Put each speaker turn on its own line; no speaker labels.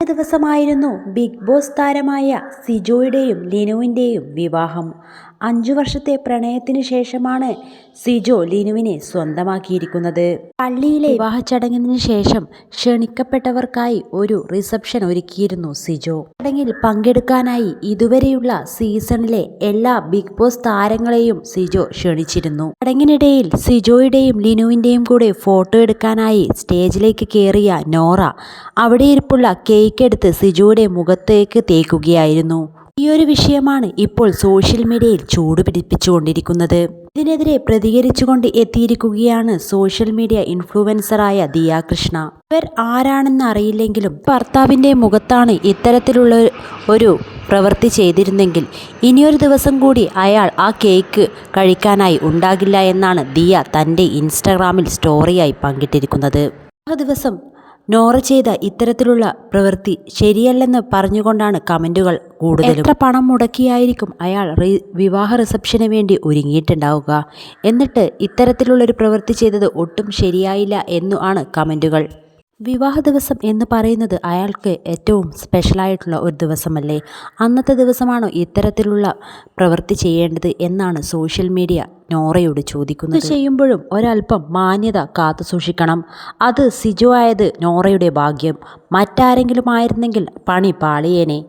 ദിവസമായിരുന്നു big boss താരമായ സിജോയുടെയും ലിനുവിന്റെയും വിവാഹം. അഞ്ചു വർഷത്തെ പ്രണയത്തിന് ശേഷമാണ് സിജോ ലിനുവിനെ സ്വന്തമാക്കിയിരിക്കുന്നത്. പള്ളിയിലെ വിവാഹ ചടങ്ങിന് ശേഷം ക്ഷണിക്കപ്പെട്ടവർക്കായി ഒരു റിസപ്ഷൻ ഒരുക്കിയിരുന്നു സിജോ. ചടങ്ങിൽ പങ്കെടുക്കാനായി ഇതുവരെയുള്ള സീസണിലെ എല്ലാ ബിഗ് ബോസ് താരങ്ങളെയും സിജോ ക്ഷണിച്ചിരുന്നു. ചടങ്ങിനിടയിൽ സിജോയുടെയും ലിനുവിന്റെയും കൂടെ ഫോട്ടോ എടുക്കാനായി സ്റ്റേജിലേക്ക് കയറിയ നോറ അവിടെ ഇരിപ്പുള്ള കേക്ക് എടുത്ത് സിജോയുടെ മുഖത്തേക്ക് തേക്കുകയായിരുന്നു. ഈ ഒരു വിഷയമാണ് ഇപ്പോൾ സോഷ്യൽ മീഡിയയിൽ ചൂട് പിടിപ്പിച്ചുകൊണ്ടിരിക്കുന്നത്. ഇതിനെതിരെ പ്രതികരിച്ചുകൊണ്ട് എത്തിയിരിക്കുകയാണ് സോഷ്യൽ മീഡിയ ഇൻഫ്ലുവൻസറായ ദിയ കൃഷ്ണ. ഇവർ ആരാണെന്ന് അറിയില്ലെങ്കിലും ഭർത്താവിന്റെ മുഖത്താണ് ഇത്തരത്തിലുള്ള ഒരു പ്രവൃത്തി ചെയ്തിരുന്നെങ്കിൽ ഇനിയൊരു ദിവസം കൂടി അയാൾ ആ കേക്ക് കഴിക്കാനായി ഉണ്ടാകില്ല എന്നാണ് ദിയ തന്റെ ഇൻസ്റ്റഗ്രാമിൽ സ്റ്റോറിയായി പങ്കിട്ടിരിക്കുന്നത്. ആ ദിവസം നോറ ചെയ്ത ഇത്തരത്തിലുള്ള പ്രവൃത്തി ശരിയല്ലെന്ന് പറഞ്ഞുകൊണ്ടാണ് കമന്റുകൾ കൂടുതലും. എത്ര പണം മുടക്കിയായിരിക്കും അയാൾ വിവാഹ റിസപ്ഷന് വേണ്ടി ഒരുങ്ങിയിട്ടുണ്ടാവുക? എന്നിട്ട് ഇത്തരത്തിലുള്ളൊരു പ്രവൃത്തി ചെയ്തത് ഒട്ടും ശരിയായില്ല എന്നു ആണ് കമന്റുകൾ വിവാഹ ദിവസം എന്ന് പറയുന്നത് അയാൾക്ക് ഏറ്റവും സ്പെഷ്യലായിട്ടുള്ള ഒരു ദിവസമല്ലേ? അന്നത്തെ ദിവസമാണോ ഇത്തരത്തിലുള്ള പ്രവൃത്തി ചെയ്യേണ്ടത് എന്നാണ് സോഷ്യൽ മീഡിയ നോറയോട് ചോദിക്കുന്നത് ചെയ്യുമ്പോഴും ഒരല്പം മാന്യത കാത്തു സൂക്ഷിക്കണം. അത് സിജു ആയത് നോറയുടെ ഭാഗ്യം. മറ്റാരെങ്കിലും ആയിരുന്നെങ്കിൽ പണി പാളിയേനെ.